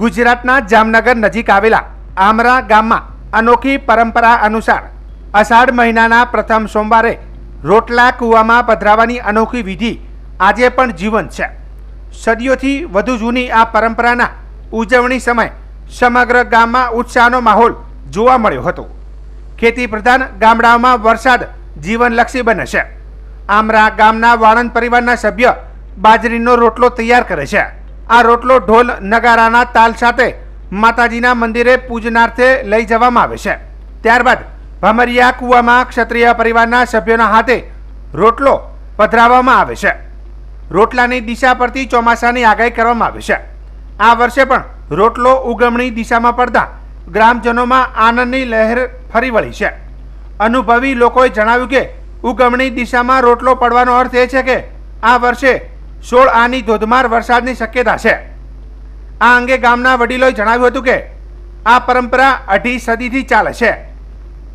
ગુજરાતના જામનગર નજીક આવેલા આમરા ગામમાં અનોખી પરંપરા અનુસાર અષાઢ મહિનાના પ્રથમ સોમવારે રોટલા કૂવામાં પધરાવાની અનોખી વિધિ આજે પણ જીવંત છે. સદીઓથી વધુ જૂની આ પરંપરાના ઉજવણી સમયે સમગ્ર ગામમાં ઉત્સાહનો માહોલ જોવા મળ્યો હતો. ખેતી પ્રધાન ગામડાઓમાં વરસાદ જીવનલક્ષી બને છે. આમરા ગામના વાણંદ પરિવારના સભ્ય બાજરીનો રોટલો તૈયાર કરે છે. આ રોટલો ઢોલ નગારાના તાલ સાથે માતાજીના મંદિરે પૂજનાર્થે લઈ જવામાં આવે છે. ત્યારબાદ ભમરિયા કૂવામાં ક્ષત્રિય પરિવારના સભ્યોના હાથે રોટલો પધરાવવામાં આવે છે. રોટલાની દિશા પરથી ચોમાસાની આગાહી કરવામાં આવે છે. આ વર્ષે પણ રોટલો ઉગમણી દિશામાં પડતા ગ્રામજનોમાં આનંદની લહેર ફરી વળી છે. અનુભવી લોકોએ જણાવ્યું કે ઉગમણી દિશામાં રોટલો પડવાનો અર્થ એ છે કે આ વર્ષે સોળ આની ધોધમાર વરસાદની શક્યતા છે. આ અંગે ગામના વડીલોએ જણાવ્યું હતું કે, આ પરંપરા અઢી સદીથી ચાલે છે.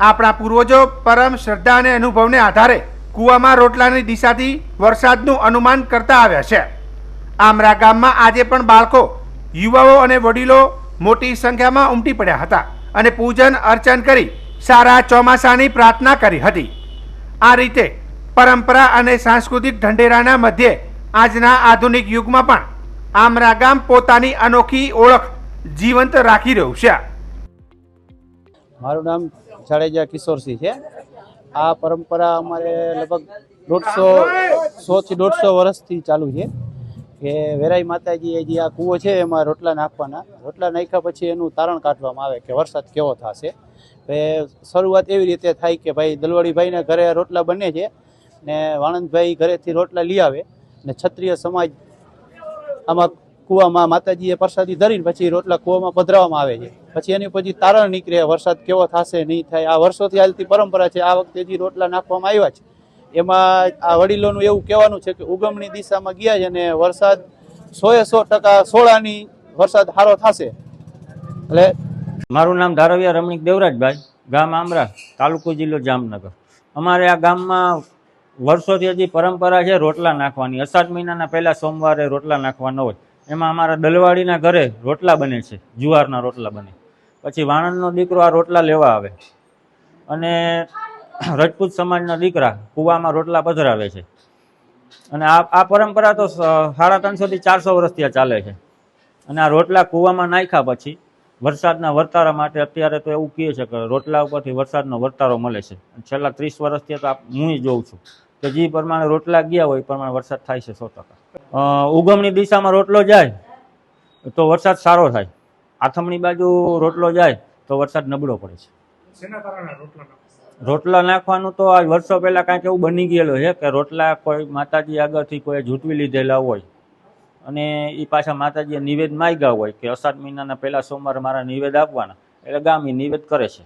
આપણા પૂર્વજો પરમ શ્રદ્ધા અને અનુભવને આધારે કૂવામાં રોટલાની દિશાથી વરસાદનું અનુમાન કરતા આવ્યા છે. આમરા ગામમાં આજે પણ બાળકો, યુવાઓ અને વડીલો મોટી સંખ્યામાં ઉમટી પડ્યા હતા અને પૂજન, અર્ચન કરી સારા ચોમાસાની પ્રાર્થના કરી હતી. આ રીતે પરંપરા અને સાંસ્કૃતિક ઢંઢેરાના મધ્યે આજના આધુનિક યુગમાં પણ આમરા ગામ પોતાની અનોખી ઓળખ જીવંત રાખી રહ્યું છે. મારું નામ જાડેજા કિશોરસિંહ છે. આ પરંપરા અમારે લગભગ દોઢસો સો થી દોઢસો વર્ષથી ચાલુ છે કે વેરાઈ માતાજીએ જે આ કૂવો છે એમાં રોટલા નાખવાના. રોટલા નાખ્યા પછી એનું તારણ કાઢવામાં આવે કે વરસાદ કેવો થશે. એ શરૂઆત એવી રીતે થાય કે ભાઈ દલવાડીભાઈને ઘરે રોટલા બને છે ને વાણંદભાઈ ઘરેથી રોટલા લઈ આવે. ને ક્ષત્રિય સમાજ આમાં કૂવામાં માતાજીએ પ્રસાદી ધરીને પછી રોટલા કૂવામાં પધરાવવામાં આવે છે. પછી એની પછી તારણ નીકળે, વરસાદ કેવો થશે, નહીં થાય. આ વર્ષોથી હાલતી પરંપરા છે, આ વખતે જે રોટલા નાખવામાં આવ્યા છે. એમાં આ વડીલોનું એવું કહેવાનું છે કે ઉગમની દિશામાં ગયા છે અને વરસાદ સોએ સો ટકા સોળાની વરસાદ સારો થશે. એટલે મારું નામ ધારવિયા રમણીક દેવરાજભાઈ, ગામ આમરા, તાલુકો જિલ્લો જામનગર. અમારે આ ગામમાં વર્ષોથી હજી પરંપરા છે રોટલા નાખવાની. અષાઢ મહિનાના પહેલા સોમવારે રોટલા નાખવાના હોય. એમાં અમારા દલવાડીના ઘરે રોટલા બને છે. જુવારના રોટલા બને. પછી વાણંદનો દીકરો આ રોટલા લેવા આવે. અને રજપૂત સમાજના દીકરા કૂવામાં રોટલા પધરાવે છે. અને આ આ પરંપરા તો સાડા ત્રણસોથી ચારસો વર્ષથી ચાલે છે. અને આ રોટલા કૂવામાં નાખ્યા પછી વરસાદના વર્તારા માટે અત્યારે તો એવું કહે છે કે રોટલા ઉપરથી વરસાદનો વર્તારો મળે છે. છેલ્લા ત્રીસ વર્ષથી તો હું જોઉં છું. કે જે પ્રમાણે રોટલા ગયા હોય એ પ્રમાણે વરસાદ થાય છે સો ટકા. ઉગમની ઉગમણી દિશામાં રોટલો જાય તો વરસાદ સારો થાય. આથમણી બાજુ રોટલો જાય તો વરસાદ નબળો પડે છે. રોટલા નાખવાનું તો આ વર્ષો પહેલા કાંઈક એવું બની ગયેલું છે કે રોટલા કોઈ માતાજી આગળથી કોઈ ઝૂંટવી લીધેલા હોય અને એ પાછા માતાજીએ નિવેદ માગ્યા હોય કે અષાઢ મહિનાના પહેલા સોમવારે મારા નિવેદ આપવાના એટલે ગામ એ નિવેદ કરે છે.